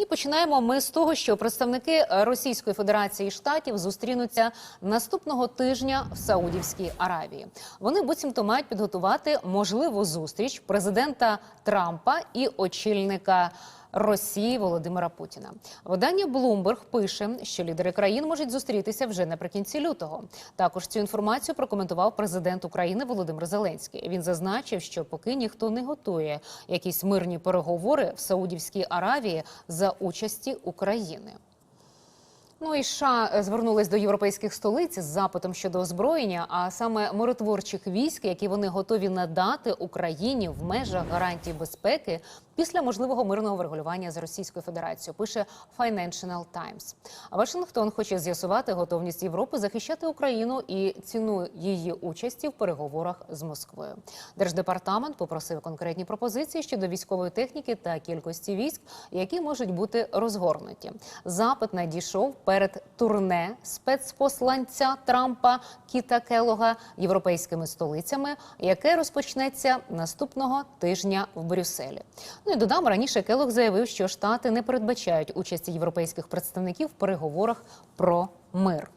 І починаємо ми з того, що представники Російської Федерації штатів зустрінуться наступного тижня в Саудівській Аравії. Вони буцімто мають підготувати можливу зустріч президента Трампа і очільника. Росії Володимира Путіна видання Bloomberg пише, що лідери країн можуть зустрітися вже наприкінці лютого. Також цю інформацію прокоментував президент України Володимир Зеленський. Він зазначив, що поки ніхто не готує якісь мирні переговори в Саудівській Аравії за участі України. Ну і США звернулись до європейських столиць з запитом щодо озброєння, а саме миротворчих військ, які вони готові надати Україні в межах гарантій безпеки після можливого мирного врегулювання з Російською Федерацією. Пише Financial Times. Вашингтон хоче з'ясувати готовність Європи захищати Україну і ціну її участі в переговорах з Москвою. Держдепартамент попросив конкретні пропозиції щодо військової техніки та кількості військ, які можуть бути розгорнуті. Запит надійшов перед турне спецпосланця Трампа Кіта Келога європейськими столицями, яке розпочнеться наступного тижня в Брюсселі. Ну і додам раніше Келог заявив, що штати не передбачають участі європейських представників в переговорах про мир.